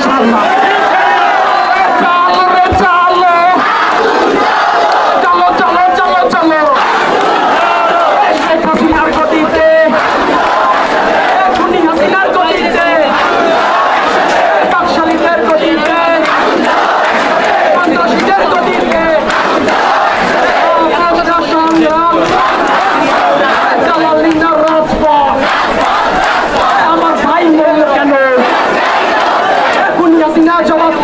操你妈 হাসিনা জবাব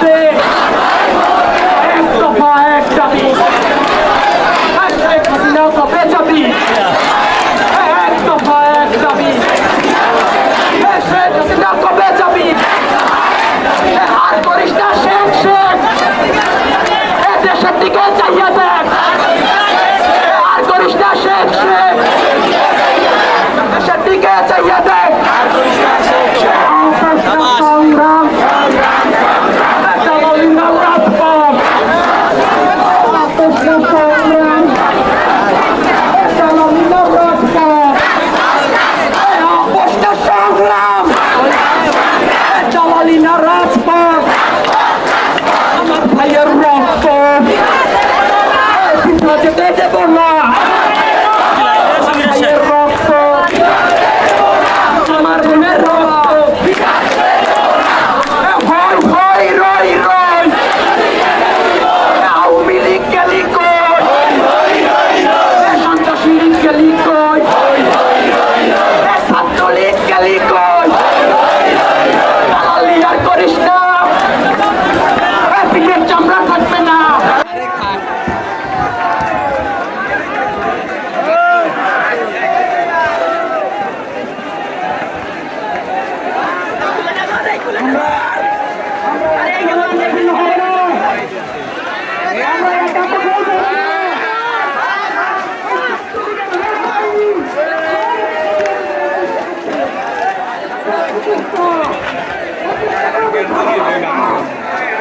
এক দফা, এক কবে যাবি এক এক দাবি। হাসিনা কবে যাবি আর করিস না শেখ শেখ এ দেশের দিকে যাইয়া Thank you.